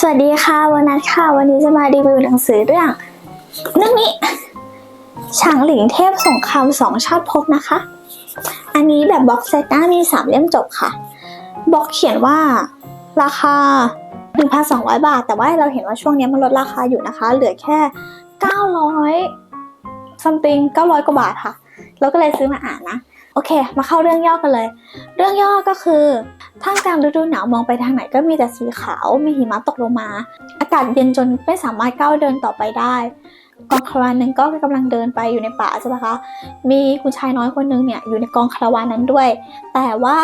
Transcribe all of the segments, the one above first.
สวัสดีค่ะวันนัทค่ะ วันนี้จะมารีวิวหนังสือเรื่องเรื่องนี้ฉางหลิงเทพสงครามสองชาติภพนะคะ อันนี้แบบบ็อกเซตนะมีสามเล่มจบค่ะบ็อกเขียนว่าราคา 1,200 บาท แต่ว่าเราเห็นว่าช่วงนี้มันลดราคาอยู่นะคะ เหลือแค่ 900 something 900 กว่าบาทค่ะแล้วก็เลยซื้อมาอ่านนะ อเค มาเข้าเรื่องย่อกันเลย เรื่องย่อก็คือท่ามกลางฤดูหนาวมองไปทางไหนก็มีแต่สีขาว มีหิมะตกลงมา อากาศเย็นจนไม่สามารถก้าวเดินต่อไปได้กองคาราวานหนึ่งก็กำลังเดินไปอยู่ในป่าใช่ไหมคะ มีคุณชายน้อยคนหนึงเนี่ยอยู่ในกองคาราวานนั้นด้วย แต่ว่า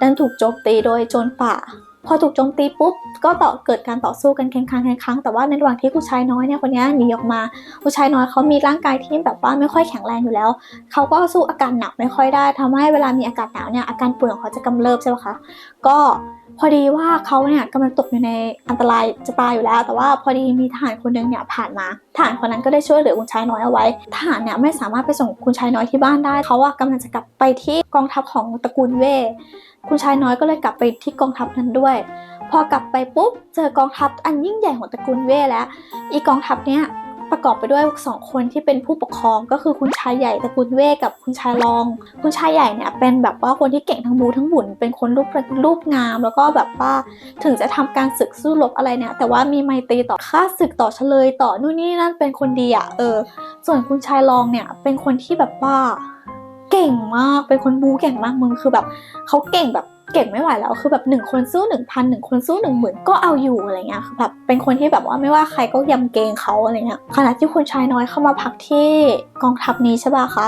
ดันถูกโจมตีโดยโจรป่า พอถูกโจมตีปุ๊บก็ต่อเกิดการต่อสู้กันแข่งขันแข่งขันแต่ว่าในระหว่างที่ผู้ชายน้อยเนี่ยคนนี้หนีออกมา ผู้ชายน้อยเขามีร่างกายที่แบบว่าไม่ค่อยแข็งแรงอยู่แล้วเขาก็สู้อาการหนักไม่ค่อยได้ทำให้เวลามีอากาศหนาวเนี่ยอาการป่วยของเขาจะกำเริบใช่ไหมคะก็ พอดีว่าเขาเนี่ยกำลังตกอยู่ในอันตรายจะตายอยู่แล้ว แต่ว่าพอดีมีทหารคนหนึ่งเนี่ยผ่านมาทหารคนนั้นก็ได้ช่วยเหลือคุณชายน้อยเอาไว้ทหารเนี่ยไม่สามารถไปส่งคุณชายน้อยที่บ้านได้เขาว่ากำลังจะกลับไปที่กองทัพของตระกูลเว่คุณชายน้อยก็เลยกลับไปที่กองทัพนั้นด้วย พอกลับไปปุ๊บเจอกองทัพอันยิ่งใหญ่ของตระกูลเว่แล้ว อีกองทัพเนี้ย ประกอบไปด้วยสองคนที่เป็นผู้ปกครองก็คือคุณชายใหญ่ตระกูลเว่กับคุณชายรอง คุณชายใหญ่เนี่ยเป็นแบบว่าคนที่เก่งทั้งบูทั้งบุญเป็นคนรูปรูปงาม แล้วก็แบบว่าถึงจะทำการศึกสู้รบอะไรเนี่ยแต่ว่ามีไมตรีต่อข้าศึกต่อเฉลยต่อนู่นนี่นั่นเป็นคนดีอะเออ ส่วนคุณชายรองเนี่ยเป็นคนที่แบบว่าเก่งมากเป็นคนบูเก่งมากมึงคือแบบเขาเก่งแบบ เก่งไม่ไหวแล้วคือแบบหนึ่งคนสู้หนึ่งพันหนึ่งคนสู้หนึ่งหมื่นก็เอาอยู่อะไรเงี้ยคือแบบเป็นคนที่แบบว่าไม่ว่าใครก็ยำเกรงเขาอะไรเงี้ยขณะที่คุณชายน้อยเข้ามาพักที่กองทัพนี้ใช่ป่ะคะ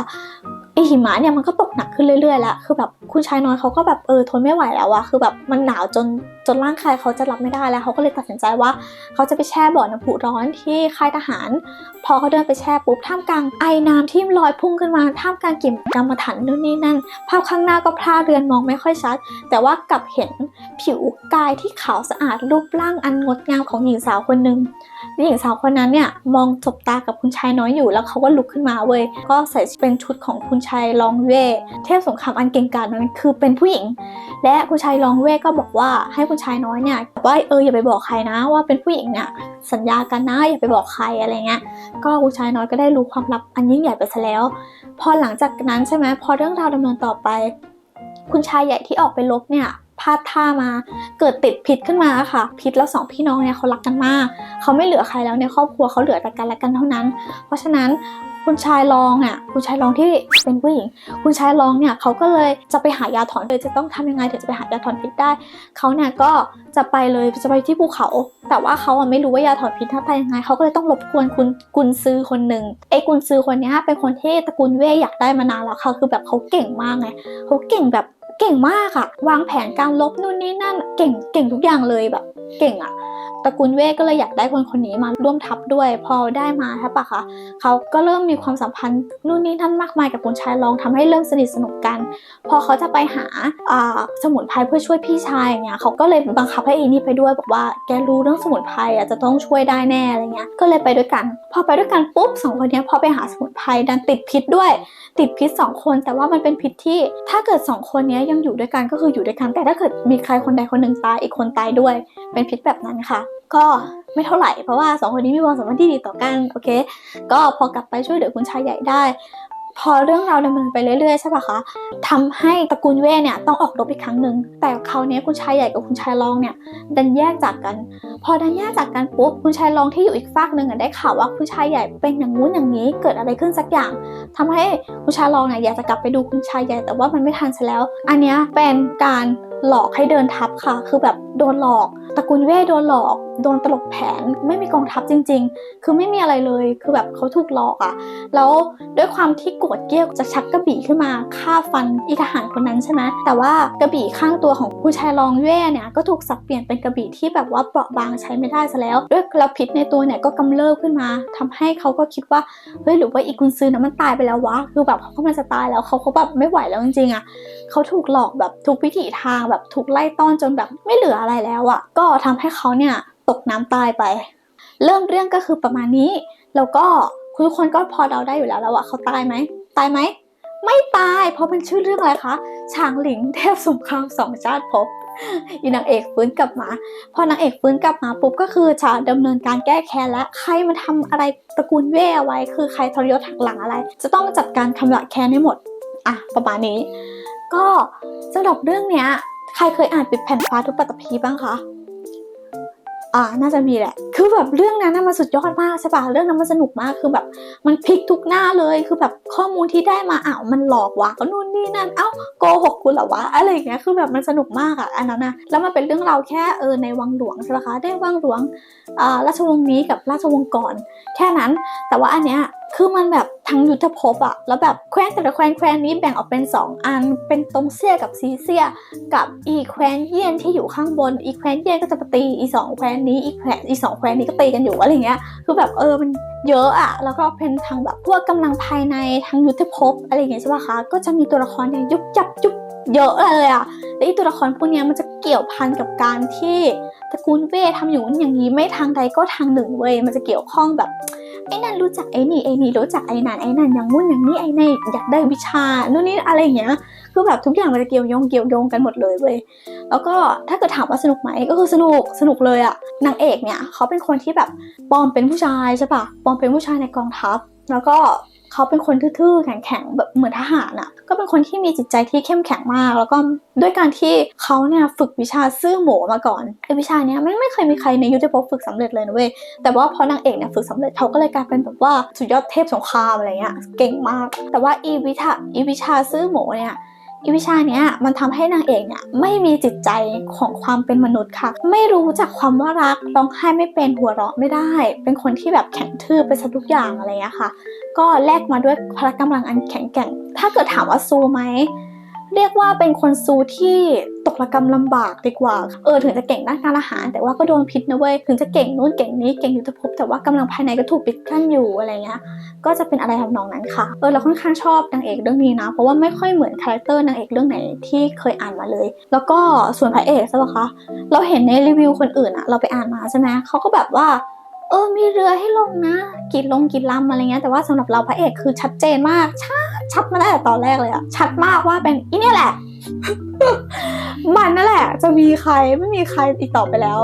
ไอหิมะเนี่ยมันก็ตกหนักขึ้นเรื่อยๆแล้ว คือแบบคุณชายน้อยเขาก็แบบเออทนไม่ไหวแล้วอะคือแบบมันหนาวจนจนร่างกายเขาจะรับไม่ได้แล้วเขาก็เลยตัดสินใจว่า เขาจะไปแช่บ่อน้ำพุร้อนที่ค่ายทหาร พอเขาเดินไปแช่ปุ๊บท่ามกลางไอ้น้ำที่ลอยพุ่งขึ้นมาท่ามกลางกลิ่นกำมะถันนู่นนี่นั่น ภาพข้างหน้าก็พร่าเรือนมองไม่ค่อยชัด แต่ว่ากลับเห็นผิว กายที่ขาวสะอาดรูปร่างอันงดงามของหญิงสาวคนหนึ่งหญิงสาวคนนั้นเนี่ยมองจบตากับคุณชายน้อยอยู่แล้วเขาก็ลุกขึ้นมาเว้ยก็ใส่เป็นชุดของคุณชายลองเว่เทพสงครามอันเก่งกาจนั้นคือเป็นผู้หญิง และคุณชายลองเว่ก็บอกว่าให้คุณชายน้อยเนี่ยว่าเอออย่าไปบอกใครนะว่าเป็นผู้หญิงเนี่ยสัญญากันนะอย่าไปบอกใครอะไรเงี้ยก็คุณชายน้อยก็ได้รู้ความลับอันยิ่งใหญ่ไปซะแล้ว พอหลังจากนั้นใช่ไหมพอเรื่องราวดำเนินต่อไป คุณชายใหญ่ที่ออกไปลบเนี่ย พลาดท่ามา เกิดติดพิษขึ้นมาค่ะ พิษแล้วสองพี่น้องเนี่ยเขารักกันมาก เขาไม่เหลือใครแล้วในครอบครัวเขาเหลือแต่กันและกันเท่านั้น เพราะฉะนั้นคุณชายรองอะคุณชายรองที่เป็นผู้หญิง คุณชายรองเนี่ยเขาก็เลยจะไปหายาถอนเลยจะต้องทำยังไงถึงจะไปหายาถอนพิษได้เขาเนี่ยก็จะไปเลยจะไปที่ภูเขา แต่ว่าเขาอะไม่รู้ว่ายาถอนพิษทำไปยังไงเขาก็เลยต้องรบกวนคุณกุนซือคนหนึ่งไอ้กุนซือคนนี้เป็นคนที่ตระกูลเว่ยอยากได้มานานแล้วค่ะคือแบบเขาเก่งมากไงเขาเก่งแบบ เก่งมากอะวางแผนการลบนู่นนี่นั่น เก่งเก่งทุกอย่างเลยแบบ เก่งอะตระกูลเว่ก็เลยอยากได้คนคนนี้มาร่วมทัพด้วย พอได้มาใช่ปะคะเขาก็เริ่มมีความสัมพันธ์นู่นนี่นั่นมากมายกับคุณชายรองทำให้เริ่มสนิทสนมกัน พอเขาจะไปหาสมุนไพรเพื่อช่วยพี่ชายอย่างเงี้ยเขาก็เลยบังคับให้อีนี่ไปด้วยบอกว่าแกรู้เรื่องสมุนไพรอะจะต้องช่วยได้แน่อะไรเงี้ยก็เลยไปด้วยกัน พอไปด้วยกันปุ๊บสองคนนี้พอไปหาสมุนไพรดันติดพิษด้วย ติดพิษสองคน แต่ว่ามันเป็นพิษที่ถ้าเกิดสองคนนี้ยังอยู่ด้วยกันก็คืออยู่ด้วยกันแต่ถ้าเกิดมีใครคนใดคนหนึ่งตายอีกคนตายด้วย เป็นพิษแบบนั้นค่ะ ก็ไม่เท่าไหร่เพราะว่าสองคนนี้มีความสัมพันธ์ที่ดีต่อกันโอเค ก็พอกลับไปช่วยเหลือคุณชายใหญ่ได้ พอเรื่องราวดำเนินไปเรื่อยๆใช่ปะคะทำให้ตระกูลเว่เนี่ยต้องออกรบอีกครั้งหนึ่งแต่คราวนี้คุณชายใหญ่กับคุณชายรองเนี่ยดันแยกจากกัน พอดันแยกจากกันปุ๊บคุณชายรองที่อยู่อีกฝากหนึ่งได้ข่าวว่าคุณชายใหญ่เป็นอย่างงู้นอย่างนี้เกิดอะไรขึ้นสักอย่างทำให้คุณชายรองเนี่ยอยากจะกลับไปดูคุณชายใหญ่แต่ว่ามันไม่ทันซะแล้ว อันเนี้ยเป็นการ หลอกให้เดินทัพค่ะ คือแบบโดนหลอกตระกูลเว่โดนหลอก โดนตลกแผน ไม่มีกองทัพจริง ๆ คือไม่มีอะไรเลย คือแบบเขาถูกหลอกอะแล้วด้วยความที่โกรธเกรี้ยวจะชักกระบี่ขึ้นมาฆ่าฟันอีทหารคนนั้นใช่ไหมแต่ว่ากระบี่ข้างตัวของผู้ชายรองเว่เนี่ยก็ถูกสับเปลี่ยนเป็นกระบี่ที่แบบว่าเปราะบางใช้ไม่ได้ซะแล้ว ด้วยแล้วพิษในตัวเนี่ยก็กำเริบขึ้นมาทำให้เขาก็คิดว่า เฮ้ยหรือว่าอีกุนซือนะมันตายไปแล้ววะ คือแบบเขาก็มันจะตายแล้วเขาเขาแบบไม่ไหวแล้วจริงๆอะเขาถูกหลอกแบบทุกวิถีทางแบบถูกไล่ต้อนจนแบบไม่เหลืออะไรแล้วอะก็ทำให้เขาเนี่ยตกน้ำตายไป เริ่มเรื่องก็คือประมาณนี้ แล้วก็ทุกคนก็พอเดาได้อยู่แล้วแล้วว่าเขาตายไหมตายไหมไม่ตาย เพราะมันชื่อเรื่องอะไรคะฉางหลิงเทพสงครามสองชาติภพอีนางเอกฟื้นกลับมา พอนางเอกฟื้นกลับมาปุ๊บก็คือจะดำเนินการแก้แค้นและใครมาทำอะไรตระกูลเว่เอาไว้ คือใครทรยศหักหลังอะไร จะต้องจัดการทำละแค้นให้หมด อะประมาณนี้ ก็สำหรับเรื่องเนี้ย ใครเคยอ่านปิดแผ่นฟ้าทุกปัตตภีบ้างคะอ่าน่าจะมีแหละ คือแบบเรื่องนั้นมันสุดยอดมากใช่ปะเรื่องนั้นมันสนุกมาก คือแบบมันพลิกทุกหน้าเลย คือแบบข้อมูลที่ได้มาอ้าวมันหลอกวะก็นู่นนี่นั่น เอ้าโกหกคุณเหรอวะ อะไรอย่างเงี้ย คือแบบมันสนุกมากอะอันนั้นนะแล้วมันเป็นเรื่องเราแค่เออในวังหลวงใช่ปะคะ ได้วังหลวงอ่าราชวงศ์นี้กับราชวงศ์ก่อน แค่นั้น แต่ว่าอันเนี้ย คือมันแบบทั้งยุทธภพอะแล้วแบบแคว้นแต่ละแคว้นแคว้นนี้แบ่งออกเป็นสองอัน เป็นตรงเซียกับซีเซียกับอีแคว้นเยี่ยนที่อยู่ข้างบน อีแคว้นเยี่ยนก็จะไปตีอีสองแคว้นนี้ อีแคว้นอีสองแคว้นนี้ก็ตีกันอยู่อะไรเงี้ย คือแบบเออมันเยอะอะแล้วก็เป็นทางแบบพวกกำลังภายในทางยุทธภพอะไรเงี้ยใช่ปะคะ ก็จะมีตัวละครเนี่ยยุบจับยุบ เยอะเลยอะและอีตัวละครพวกเนี้ยมันจะเกี่ยวพันกับการที่ตระกูลเว่ทำอย่างนู้นอย่างนี้ไม่ทางใดก็ทางหนึ่งเว้ยมันจะเกี่ยวข้องแบบไอ้นั่นรู้จักไอ้นี่ไอ้นี่รู้จักไอ้นั่นไอ้นั่นอย่างงู้นอย่างนี้ไอ้นี่อยากได้วิชาโน่นนี่อะไรอย่างเงี้ยคือแบบทุกอย่างมันจะเกี่ยวโยงเกี่ยวโยงกันหมดเลยเว้ยแล้วก็ถ้าเกิดถามว่าสนุกไหมก็คือสนุกสนุกเลยอะนางเอกเนี่ยเขาเป็นคนที่แบบปลอมเป็นผู้ชายใช่ปะปลอมเป็นผู้ชายในกองทัพ แล้วก็ เขาเป็นคนทื่อๆ แข็งๆ แบบเหมือนทหารอะก็เป็นคนที่มีจิตใจที่เข้มแข็งมาก แล้วก็ด้วยการที่เขาเนี่ยฝึกวิชาซื่อหมูมาก่อนไอวิชาเนี้ยไม่ไม่เคยมีใครในยุทธภพฝึกสำเร็จเลยนะเว้ย แต่ว่าพอนางเอกเนี่ยฝึกสำเร็จเขาก็เลยกลายเป็นแบบว่าสุดยอดเทพสงครามอะไรเงี้ย เก่งมาก แต่ว่าอีวิชาอีวิชาซื่อหมูเนี่ย อีวิชาเนี้ยมันทำให้นางเอกเนี่ยไม่มีจิตใจของความเป็นมนุษย์ค่ะ ไม่รู้จักความว่ารักร้องไห้ไม่เป็นหัวเราะไม่ได้ เป็นคนที่แบบแข็งทื่อไปซะทุกอย่างอะไรเงี้ยค่ะ ก็แลกมาด้วยพละกำลังอันแข็งแกร่ง ถ้าเกิดถามว่าสู้ไหม เรียกว่าเป็นคนซูที่ตกระกรรมลำบากดีกว่า เออถึงจะเก่งด้านการอาหาร แต่ว่าก็โดนพิษนะเว้ย ถึงจะเก่งนู้นเก่งนี้เก่งยุทธภพแต่ว่ากำลังภายในก็ถูกปิดกั้นอยู่อะไรเงี้ย ก็จะเป็นอะไรทำนองนั้นค่ะ เออเราค่อนข้างชอบนางเอกเรื่องนี้นะ เพราะว่าไม่ค่อยเหมือนคาแรคเตอร์นางเอกเรื่องไหนที่เคยอ่านมาเลย แล้วก็ส่วนพระเอกใช่ปะคะ เราเห็นในรีวิวคนอื่นอะเราไปอ่านมาใช่ไหมเขาก็แบบว่า เออมีเรือให้ลงนะกี่ลงกี่ลำอะไรเงี้ยแต่ว่าสำหรับเราพระเอกคือชัดเจนมากชัดชัดมาตั้งแต่ตอนแรกเลยอะชัดมากว่าเป็นอีนี่แหละ มันนั่นแหละ จะมีใครไม่มีใครอีกต่อไปแล้ว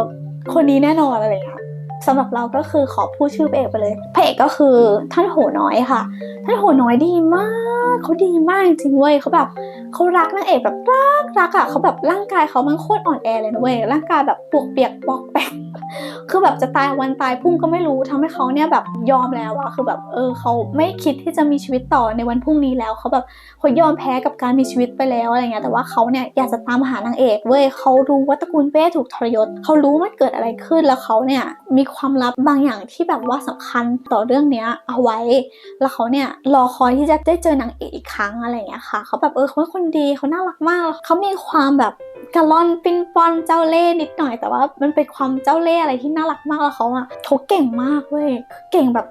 คนนี้แน่นอนอะไรเงี้ยสำหรับเราก็คือขอพูดชื่อพระเอกไปเลยพระเอกก็คือท่านโหน้อยค่ะ ท่านโหน้อยดีมากเขาดีมากจริงเว้ยเขาแบบเขารักนางเอกแบบรักรักอะเขาแบบร่างกายเขามันโคตรอ่อนแอเลยนะเว้ยร่างกายแบบปวกเปียกปอกแปก คือแบบจะตายวันตายพรุ่งก็ไม่รู้ทำให้เขาเนี่ยแบบยอมแล้วอะคือแบบเออเขาไม่คิดที่จะมีชีวิตต่อในวันพรุ่งนี้แล้วเขาแบบเขายอมแพ้กับการมีชีวิตไปแล้วอะไรเงี้ยแต่ว่าเขาเนี่ยอยากจะตามหานางเอกเว้ยเขารู้ว่าตระกูลเป้ถูกทรยศเขารู้มันเกิดอะไรขึ้นแล้วเขาเนี่ยมีความลับบางอย่างที่แบบว่าสำคัญต่อเรื่องเนี้ยเอาไว้ แล้วเขาเนี่ยรอคอยที่จะได้เจอนางเอกอีกครั้งอะไรเงี้ยค่ะ เขาแบบเออเขาเป็นคนดีเขาน่ารักมากเขามีความแบบ กะล่อนปิ้นป้อนเจ้าเล่นิดหน่อยแต่ว่า มันเป็นความเจ้าเล่อะไรที่น่ารักมากแล้วเขาอะเขาเก่งมากเว้ยคือเก่งแบบ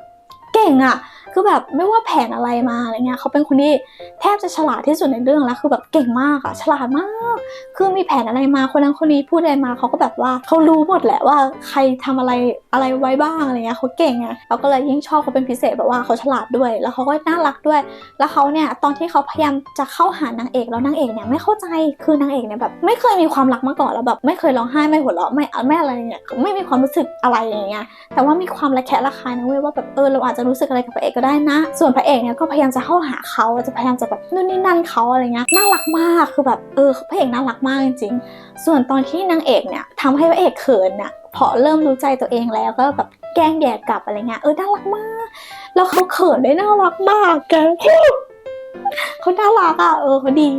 เก่งอะ คือแบบไม่ว่าแผนอะไรมาอะไรเงี้ยเขาเป็นคนที่แทบจะฉลาดที่สุดในเรื่องแล้วคือแบบเก่งมากอะฉลาดมากคือมีแผนอะไรมาคนนั้นคนนี้พูดอะไรมาเขาก็แบบว่าเขารู้หมดแหละว่าใครทำอะไรอะไรไว้บ้างอะไรเงี้ยเขาเก่งอะเราก็เลยยิ่งชอบเขาเป็นพิเศษแบบว่าเขาฉลาดด้วย แล้วเขาก็น่ารักด้วย แล้วเขาเนี่ยตอนที่เขาพยายามจะเข้าหานางเอกแล้วนางเอกเนี่ยไม่เข้าใจคือนางเอกเนี่ยแบบไม่เคยมีความรักมาก่อนแล้วแบบไม่เคยร้องไห้ไม่หัวเราะไม่ไม่อะไรเนี่ยไม่มีความรู้สึกอะไรอย่างเงี้ยแต่ว่ามีความระแคะระคายนะเว้ยว่าแบบเออเราอาจจะรู้สึกอะไรกับพระเอกก็ได้นะ ส่วนพระเอกเนี่ยก็พยายามจะเข้าหาเขาจะพยายามจะแบบนู่นนี่นั่นเขาอะไรเงี้ยน่ารักมากคือแบบเออพระเอกน่ารักมากจริงๆ ส่วนตอนที่นางเอกเนี่ยทำให้พระเอกเขินเนี่ยพอเริ่มรู้ใจตัวเองแล้วก็แบบแกล้งแย่กลับอะไรเงี้ยเออน่ารักมาก แล้วเขาเขินได้น่ารักมากแกเขาน่ารักอะเออเขาดี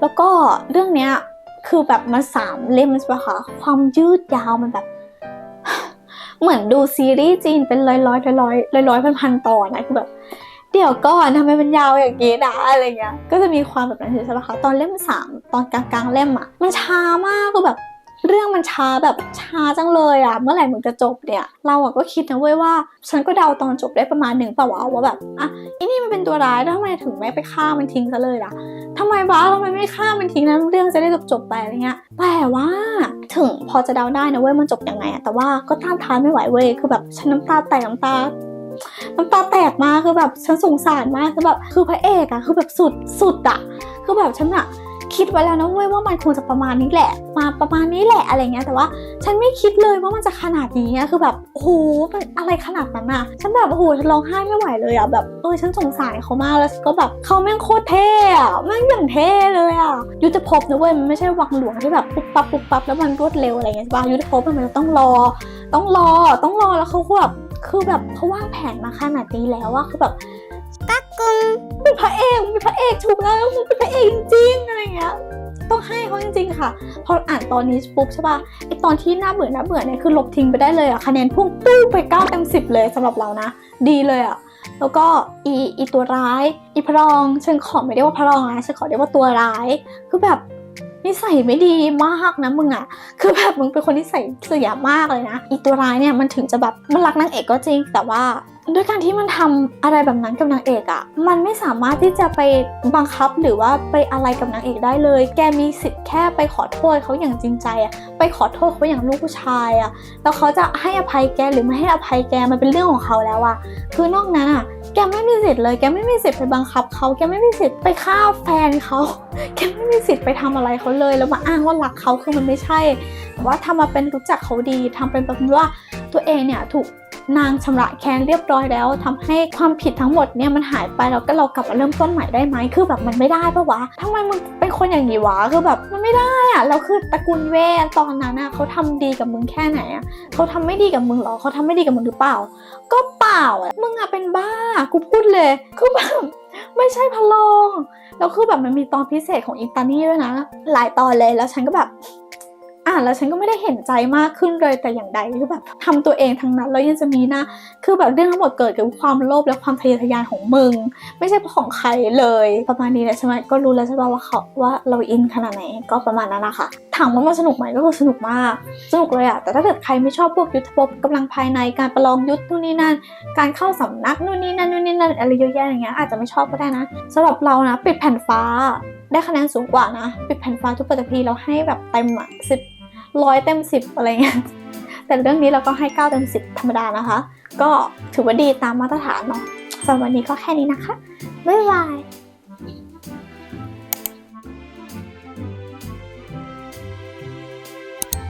แล้วก็เรื่องเนี้ยคือแบบมันสามเล่มใช่ปะคะความยืดยาวมันแบบ เหมือนดูซีรีส์จีนเป็นร้อยร้อยร้อยร้อยร้อยร้อยพันพันตอนนะคือแบบเดี๋ยวก่อนทำไมมันยาวอย่างนี้นะอะไรเงี้ย ก็จะมีความแบบนั้นใช่ไหมคะตอนเล่มสามตอนกลางๆเล่มอะมันช้ามากก็แบบ เรื่องมันช้าแบบช้าจังเลยอะเมื่อไหร่มึงจะจบเนี่ย เราอะก็คิดนะเว้ยว่า ฉันก็เดาตอนจบได้ประมาณหนึ่งเปล่าวะว่าแบบอะอีนี่มันเป็นตัวร้ายแล้วทำไมถึงไม่ไปฆ่ามันทิ้งซะเลยล่ะทำไมวะทำไมไม่ฆ่ามันทิ้งนะเรื่องจะได้จบจบไปอะไรเงี้ยแต่ว่าถึงพอจะเดาได้นะเว้ยมันจบยังไงอะแต่ว่าก็ต้านทานไม่ไหวเว้ยคือแบบฉันน้ำตาแตกน้ำตาน้ำตาแตกมากคือแบบฉันสงสารมากคือแบบคือพระเอกอะคือแบบสุดสุดอะคือแบบฉันอะ คิดไว้แล้วนะเว้ยว่ามันคงจะประมาณนี้แหละ มาประมาณนี้แหละอะไรเงี้ยแต่ว่าฉันไม่คิดเลยว่ามันจะขนาดนี้คือแบบโอ้โหเป็นอะไรขนาดนั้นอะฉันแบบโอ้โหฉันร้องไห้ไม่ไหวเลยอะแบบเออฉันสงสารเขามากแล้วก็แบบเขาแม่งโคตรเท่อะแม่งอย่างเท่เลยอะยุทธภพนะเว้ยมันไม่ใช่วังหลวงที่แบบปุ๊บปั๊บปุ๊บปั๊บแล้วมันรวดเร็วอะไรเงี้ยใช่ปะยุทธภพมันจะต้องรอ ต้องรอต้องรอแล้วเขาแบบคือแบบเขาวางแผนมาขนาดนี้แล้วอะคือแบบ กักกุงเป็นพระเอกมึงเป็นพระเอกถูกแล้วมึงเป็นพระเอกจริงอะไรเงี้ยต้องให้เขาจริงๆค่ะ พออ่านตอนนี้ปุ๊บใช่ป่ะไอตอนที่หน้าเบื่อหน้าเบื่อเนี่ยคือลบทิ้งไปได้เลยอะคะแนนพุ่งตู้ไป9เต็ม10 เลยสำหรับเรานะ ดีเลยอะแล้วก็อีอีตัวร้าย อีพระรองฉันขอไม่ได้ว่าพระรองนะฉันขอเรียกว่าตัวร้ายคือแบบ นิสัยไม่ดีมากนะมึงอะคือแบบมึงเป็นคนที่ใส่เสียมากเลยนะอีตัวร้ายเนี่ยมันถึงจะแบบมันรักนางเอกก็จริง แต่ว่าด้วยการที่มันทำอะไรแบบนั้นกับนางเอกอะมันไม่สามารถที่จะไปบังคับหรือว่าไปอะไรกับนางเอกได้เลย แกมีสิทธิ์แค่ไปขอโทษเขาอย่างจริงใจอะไปขอโทษเขาอย่างลูกผู้ชายอะแล้วเขาจะให้อภัยแกหรือไม่ให้อภัยแกมันเป็นเรื่องของเขาแล้วอะคือนอกนั้นอะ แกไม่มีสิทธิ์เลย แกไม่มีสิทธิ์ไปบังคับเขาแกไม่มีสิทธิ์ไปฆ่าแฟนเขาแกไม่มีสิทธิ์ไปทำอะไรเขาเลย แล้วมาอ้างว่ารักเขาคือมันไม่ใช่แต่ว่าทำมาเป็นรู้จักเขาดีทำเป็นแบบว่าตัวเองเนี่ยถูก นางชำระแค้นเรียบร้อยแล้วทำให้ความผิดทั้งหมดเนี่ยมันหายไปแล้วก็เรากลับมาเริ่มต้นใหม่ได้ไหมคือแบบมันไม่ได้ปะวะทำไมมึงเป็นคนอย่างนี้วะคือแบบมันไม่ได้อะแล้วคือตระกูลเวทตอนนั้นอะเขาทำดีกับมึงแค่ไหนอะเขาทำไม่ดีกับมึงเหรอเขาทำไม่ดีกับมึงหรือเปล่า ก็เปล่าอะมึงอะเป็นบ้ากูพูดเลยคือแบบไม่ใช่พะโลงแล้วคือแบบมันมีตอนพิเศษของอิตานี่ด้วยนะ หลายตอนเลยแล้วฉันก็แบบ อ่านแล้วฉันก็ไม่ได้เห็นใจมากขึ้นเลยแต่อย่างใดคือแบบทำตัวเองทั้งนั้นแล้วยังจะมีหนะคือแบบเรื่องทั้งหมดเกิดจากความโลภและความทะเยอทะยานของมึง ไม่ใช่เพราะของใครเลยประมาณนี้แหละใช่ไหมก็รู้แล้วใช่ป่ะว่าเขาว่าเราอินขนาดไหนก็ประมาณนั้นนะคะถามว่ามันสนุกไหมก็คือสนุกมากสนุกเลยอะแต่ถ้าเกิดใครไม่ชอบพวกยุทธภพกำลังภายในการประลองยุทธนู่นนี่นั่น การเข้าสำนักนู่นนี่นั่นนู่นนี่นั่นอะไรเยอะแยะอย่างเงี้ยอาจจะไม่ชอบก็ได้นะสำหรับเรานะปิดแผ่นฟ้าได้คะแนนสูงกว่านะ ปิดแผ่นฟ้าทุกปฏิพีเราให้แบบเต็มอะสิบ ร้อยเต็มสิบอะไรเงี้ยแต่เรื่องนี้เราก็ให้เก้าเต็มสิบธรรมดานะคะ ก็ถือว่าดีตามมาตรฐานเนาะสำหรับวันนี้ก็แค่นี้นะคะ บ๊ายบาย